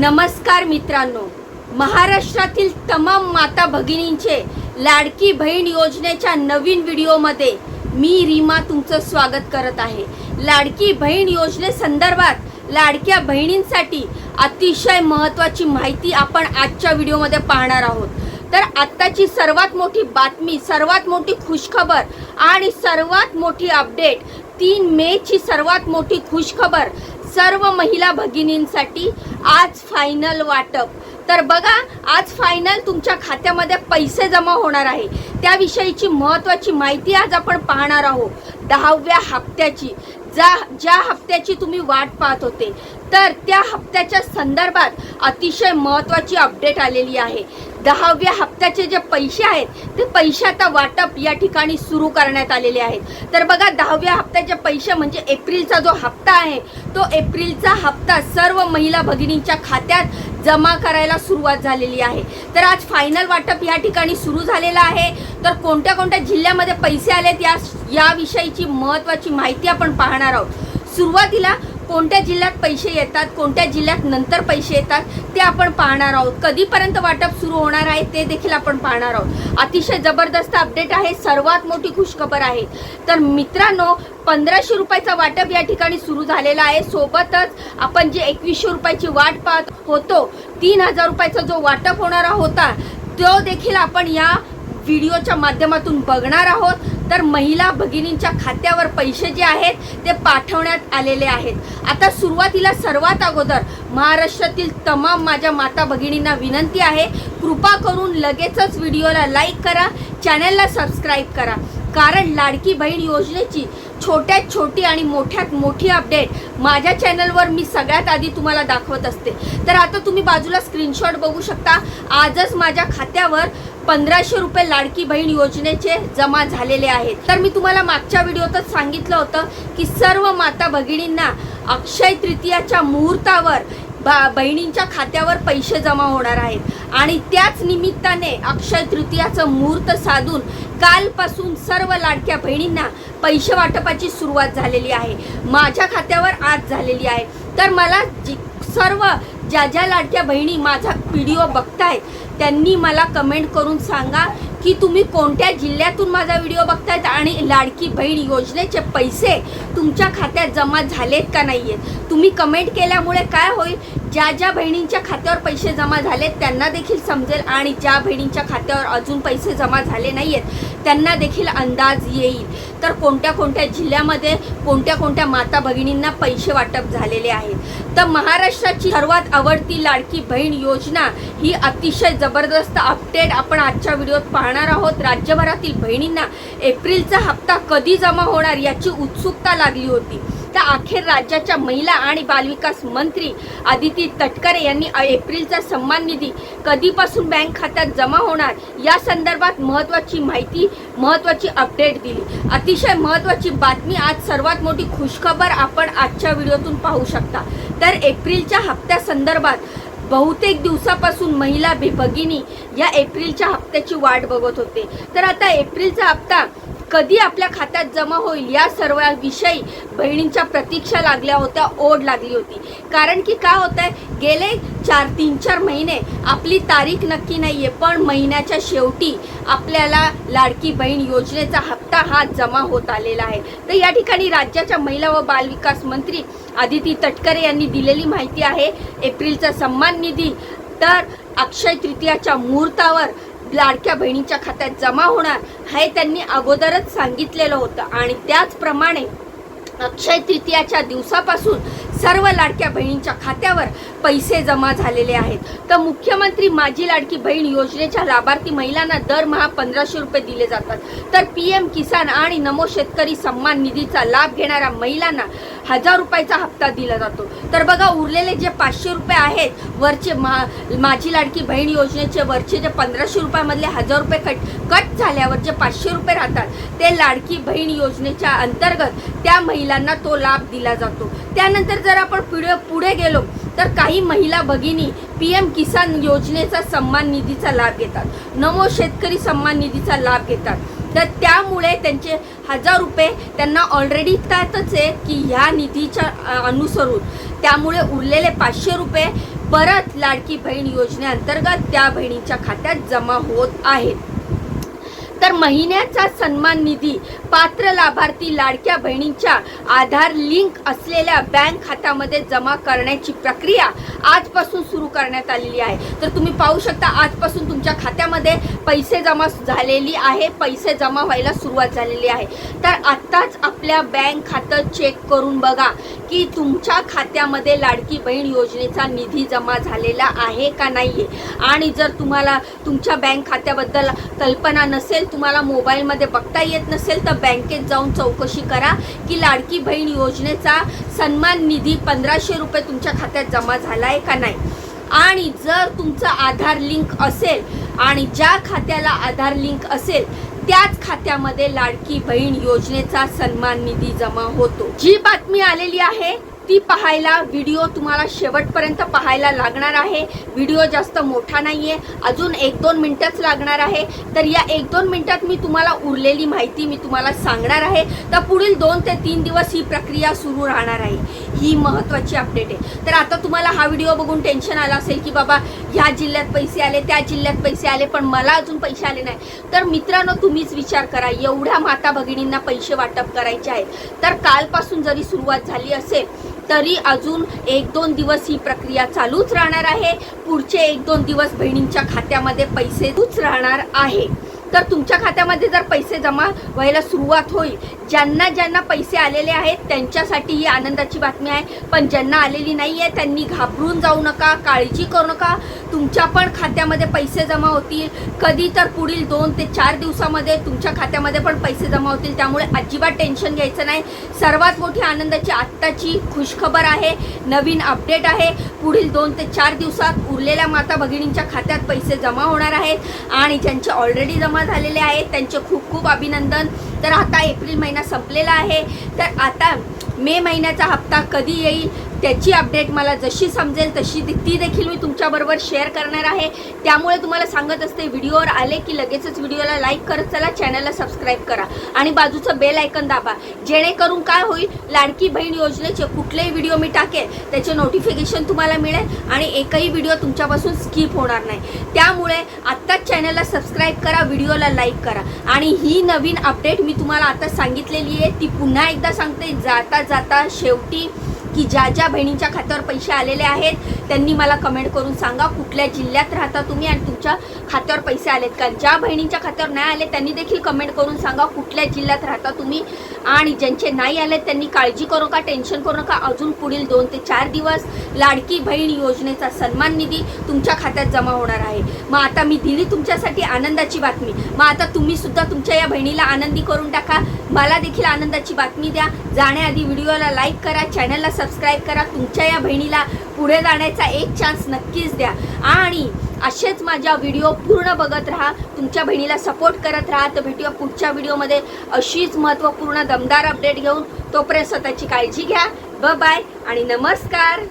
नमस्कार मित्रांनो. महाराष्ट्रातील तमाम माता भगिनींचे लाडकी बहीण योजनेच्या नवीन व्हिडिओमध्ये मी रीमा तुमचं स्वागत करत आहे. लाडकी बहीण योजनेसंदर्भात लाडक्या बहिणींसाठी अतिशय महत्त्वाची माहिती आपण आजच्या व्हिडिओमध्ये पाहणार आहोत. तर आत्ताची सर्वात मोठी बातमी सर्वात मोठी खुशखबर आणि सर्वात मोठी अपडेट तीन मेची सर्वात मोठी खुशखबर सर्व महिला भगिनींसाठी आज फायनल वाटप. तर बघा आज फायनल तुमच्या खात्यामध्ये पैसे जमा होणार आहे. त्याविषयीची महत्त्वाची माहिती आज आपण पाहणार आहोत. दहाव्या हप्त्याची. जा ज्या हप्त्याची तुम्ही वाट पाहत होते. तर त्या हप्त्याच्या संदर्भात अतिशय महत्त्वाची अपडेट आलेली आहे. दहाव्या हप्त्याचे जे पैसे आहेत ते पैशाचा वाटप या ठिकाणी सुरू करण्यात आलेले आहेत. तर बघा दहाव्या हप्त्याचे पैसे म्हणजे एप्रिलचा जो हप्ता आहे तो एप्रिलचा हप्ता सर्व महिला भगिनींच्या खात्यात जमा करायला सुरुवात झालेली आहे. तर आज फायनल वाटप या ठिकाणी सुरू झालेलं आहे. तर कोणत्या कोणत्या जिल्ह्यामध्ये पैसे आलेत या याविषयीची महत्त्वाची माहिती आपण पाहणार आहोत. सुरुवातीला कोणत्या जिल्ह्यात पैसे येतात कोणत्या जिल्ह्यात नंतर पैसे येतात ते आपण पाहणार आहोत. कधीपर्यंत वाटप सुरू होणार आहे ते देखील आपण पाहणार आहोत. अतिशय जबरदस्त अपडेट आहे सर्वात मोठी खुशखबर आहे. तर मित्रांनो पंधराशे रुपयाचा वाटप या ठिकाणी सुरू झालेला आहे. सोबतच आपण जे एकवीसशे रुपयाची वाट पाहत होतो तीन हजार रुपयाचा जो वाटप होणारा होता तो देखील आपण या व्हिडिओच्या माध्यमातून बघणार आहोत. तर महिला भगिनींच्या खात्यावर पैसे जे आहेत ते पाठवण्यात आलेले आहेत. आता सुरुवातीला सर्वात अगोदर महाराष्ट्रातील तमाम माझ्या माता भगिनींना विनंती आहे कृपा करून लगेचच व्हिडिओला लाईक करा चॅनलला सबस्क्राईब करा. कारण लाडकी बहीण योजनेची छोट्यात छोटी आणि मोठ्यात मोठी अपडेट माझ्या चॅनलवर मी सगळ्यात आधी तुम्हाला दाखवत असते. तर आता तुम्ही बाजूला स्क्रीनशॉट बघू शकता. आजच माझ्या खात्यावर पंधराशे रुपये लाडकी बहीण योजनेचे जमा झालेले आहेत. तर मी तुम्हाला मागच्या व्हिडिओतच सांगितलं होतं की सर्व माता भगिनींना अक्षय तृतीयाच्या मुहूर्तावर बा बहिणींच्या खात्यावर पैसे जमा होणार आहेत. आणि त्याच निमित्ताने अक्षय तृतीयाचं मुहूर्त साधून कालपासून सर्व लाडक्या बहिणींना पैसे वाटपाची सुरुवात झालेली आहे. माझ्या खात्यावर आज झालेली आहे. तर मला जी सर्व ज्या ज्या लाडक्या बहिणी माझा व्हिडिओ बघतायत त्यांनी मला कमेंट करून सांगा की तुम्ही कोणत्या जिल्ह्यातून माझा व्हिडिओ बघतायत आणि लाडकी बहीण योजनेचे पैसे तुमच्या खात्यात जमा झालेत का नाही आहेत तुम्ही कमेंट केल्यामुळे काय होईल? ज्या ज्या बहिणींच्या खात्यावर पैसे जमा झालेत त्यांना देखील समजेल आणि ज्या बहिणींच्या खात्यावर अजून पैसे जमा झाले नाही आहेत त्यांना देखील अंदाज येईल. तर कोणत्या कोणत्या जिल्ह्यामध्ये कोणत्या कोणत्या माता भगिनींना पैसे वाटप झालेले आहेत? तर महाराष्ट्राची सर्वात आवडती लाडकी बहीण योजना ही अतिशय जबरदस्त अपडेट आपण आजच्या व्हिडिओत पाहणार आहोत. राज्यभरातील बहिणींना एप्रिलचा हप्ता कधी जमा होणार याची उत्सुकता लागली होती. तर अखेर राज्याच्या महिला आणि बालविकास मंत्री आदिती तटकरे यांनी एप्रिलचा सन्मान निधी कधीपासून बँक खात्यात जमा होणार या संदर्भात महत्त्वाची माहिती महत्त्वाची अपडेट दिली. अतिशय महत्त्वाची बातमी आज सर्वात मोठी खुशखबर आपण आजच्या व्हिडिओतून पाहू शकता. तर एप्रिलच्या हप्त्यासंदर्भात बहुतेक दिवसापासून महिला भि- भगिनी या एप्रिलच्या हप्त्याची वाट बघत होते. तर आता एप्रिलचा हप्ता कधी आपल्या खात्यात जमा होईल या सर्व विषयी बहिणींच्या प्रतीक्षा लागल्या होत्या ओढ लागली होती. कारण की काय होत आहे गेले चार तीन चार महिने आपली तारीख नक्की नाही आहे पण महिन्याच्या शेवटी आपल्याला लाडकी बहीण योजनेचा हप्ता हा जमा होत आलेला आहे. तर या ठिकाणी राज्याच्या महिला व बालविकास मंत्री आदिती तटकरे यांनी दिलेली माहिती आहे एप्रिलचा सन्मान निधी. तर अक्षय तृतीयाच्या मुहूर्तावर लाडक्या बहिणीच्या खात्यात जमा होणार हे त्यांनी अगोदरच सांगितलेलं होतं. आणि त्याचप्रमाणे अक्षय तृतीयाच्या दिवसापासून सर्व लाडक्या बहिणींच्या खात्यावर पैसे जमा झालेले आहेत. तर मुख्यमंत्री माझी लाडकी बहीण योजनेच्या लाभार्थी महिलांना दरमहा पंधराशे रुपये दिले जातात. तर पी एम किसान आणि नमो शेतकरी सन्मान निधीचा लाभ घेणाऱ्या महिलांना हजार रुपयाचा हप्ता दिला जातो. तर बघा उरलेले जे पाचशे रुपये आहेत वरचे मा माझी लाडकी बहीण योजनेचे वरचे जे पंधराशे रुपयामधले हजार रुपये कट कट झाल्यावर जे पाचशे रुपये राहतात ते लाडकी बहीण योजनेच्या अंतर्गत त्या महिलांना तो लाभ दिला जातो. त्यानंतर जर जर आपण पुढे पुढे गेलो तर काही महिला भगिनी पी एम किसान योजनेचा सन्मान निधीचा लाभ घेतात. नमो शेतकरी सन्मान निधीचा लाभ घेतात. तर त्यामुळे त्यांचे हजार रुपये त्यांना ऑलरेडी त्यातच आहे की ह्या निधीच्या अनुसरून. त्यामुळे उरलेले पाचशे रुपये परत लाडकी बहीण योजनेअंतर्गत त्या बहिणीच्या खात्यात जमा होत आहेत. तर महिन्याचा सन्मान निधी पात्र लाभार्थी लाडक्या बहिणींच्या आधार लिंक असलेल्या बँक खात्यामध्ये जमा करण्याची प्रक्रिया आजपासून सुरू करण्यात आलेली आहे. तर तुम्ही पाहू शकता आजपासून तुमच्या खात्यामध्ये पैसे जमा झालेली आहे. पैसे जमा व्हायला सुरुवात झालेली आहे. तर आत्ताच आपल्या बँक खातं चेक करून बघा की तुमच्या खात्यामध्ये लाडकी बहीण योजनेचा निधी जमा झालेला आहे का नाहीये. आणि जर तुम्हाला तुमच्या बँक खात्याबद्दल कल्पना नसेल तुम्हाला मोबाईलमध्ये बघता येत नसेल तर बँकेत जाऊन चौकशी करा की लाडकी बहीण योजनेचा सन्मान निधी पंधराशे रुपये तुमच्या खात्यात जमा झाला आहे का नाही. आणि जर तुमचं आधार लिंक असेल आणि ज्या खात्याला आधार लिंक असेल त्याच खात्यामध्ये लाडकी बहीण योजनेचा सन्मान निधी जमा होतो. जी बातमी आलेली आहे ती पाहायला व्हिडिओ तुम्हाला शेवटपर्यंत पाहायला लागणार आहे. व्हिडिओ जास्त मोठा नाही आहे अजून एक दोन मिनटंच लागणार आहे. तर या एक दोन मिनटात मी तुम्हाला उरलेली माहिती मी तुम्हाला सांगणार आहे. तर पुढील दोन ते तीन दिवस ही प्रक्रिया सुरू राहणार आहे. ही महत्त्वाची अपडेट आहे. तर आता तुम्हाला हा व्हिडिओ बघून टेन्शन आलं असेल की बाबा ह्या जिल्ह्यात पैसे आले त्या जिल्ह्यात पैसे आले पण मला अजून पैसे आले नाही. तर मित्रांनो तुम्हीच विचार करा. एवढ्या माता भगिनींना पैसे वाटप करायचे आहेत. तर कालपासून जरी सुरुवात झाली असेल तरी अजून एक दोन दिवस ही प्रक्रिया चालूच राहणार आहे. पुढचे एक दोन दिवस बहिणींच्या खात्यामध्ये पैसेच राहणार आहे. तर तुमच्या खात्यामध्ये जर पैसे जमा व्हायला सुरुवात होईल ज्यांना ज्यांना पैसे आलेले आहेत त्यांच्यासाठी ही आनंदाची बातमी आहे. पण ज्यांना आलेली नाही आहे त्यांनी घाबरून जाऊ नका काळजी करू नका. तुमच्या पण खात्यामध्ये पैसे जमा होतील. कधी तर पुढील दोन ते चार दिवसामध्ये तुमच्या खात्यामध्ये पण पैसे जमा होतील. त्यामुळे अजिबात टेन्शन घ्यायचं नाही. सर्वात मोठी आनंदाची आत्ताची खुशखबर आहे. नवीन अपडेट आहे. पुढील दोन ते चार दिवसात उरलेल्या माता भगिनींच्या खात्यात पैसे जमा होणार आहेत. आणि ज्यांचे ऑलरेडी जमा झालेले आहेत त्यांचे खूप खूप अभिनंदन. तर आता एप्रिल महिना संपलेला आहे. तर आता मे महिन्याचा हप्ता कधी येईल? त्याची अपडेट मला जशी समजेल तशी ती देखील मी तुमच्याबरोबर शेअर करणार आहे. त्यामुळे तुम्हाला सांगत असते व्हिडिओवर आले की लगेचच व्हिडिओला लाईक करत चला चॅनलला सबस्क्राईब करा. आणि बाजूचं बेल आयकन दाबा. जेणेकरून काय होईल लाडकी बहीण योजनेचे कुठलेही व्हिडिओ मी टाकेल त्याचे नोटिफिकेशन तुम्हाला मिळेल आणि एकही व्हिडिओ तुमच्यापासून स्किप होणार नाही. त्यामुळे आत्ताच चॅनलला सबस्क्राईब करा व्हिडिओला लाईक करा. आणि ही नवीन अपडेट मी तुम्हाला आता सांगितलेली आहे ती पुन्हा एकदा सांगते. जाता जाता शेवटी की ज्या ज्या बहिणींच्या खात्यावर पैसे आलेले आहेत त्यांनी मला कमेंट करून सांगा कुठल्या जिल्ह्यात राहता तुम्ही आणि तुमच्या खात्यावर पैसे आलेत का? ज्या बहिणींच्या खात्यावर नाही आले त्यांनी देखील कमेंट करून सांगा कुठल्या जिल्ह्यात राहता तुम्ही आणि ज्यांचे नाही आले त्यांनी काळजी करू नका टेन्शन करू नका. अजून पुढील दोन ते चार दिवस लाडकी बहीण योजनेचा सन्मान निधी तुमच्या खात्यात जमा होणार आहे. मग आता मी दिली तुमच्यासाठी आनंदाची बातमी. मग आता तुम्ही सुद्धा तुमच्या या बहिणीला आनंदी करून टाका. मला देखील आनंदाची बातमी द्या. जाण्याआधी व्हिडिओला लाईक करा चॅनलला सबस्क्राईब करा. तुमच्या या बहिणीला पुढे जाण्याचा एक चान्स नक्कीच द्या. आणि असेच माझ्या व्हिडिओ पूर्ण बघत राहा. तुमच्या बहिणीला सपोर्ट करत राहा. तर भेटूया पुढच्या व्हिडिओमध्ये. अशीच महत्त्वपूर्ण दमदार अपडेट घेऊन तोपर्यंत स्वतःची काळजी घ्या. ब बाय आणि नमस्कार.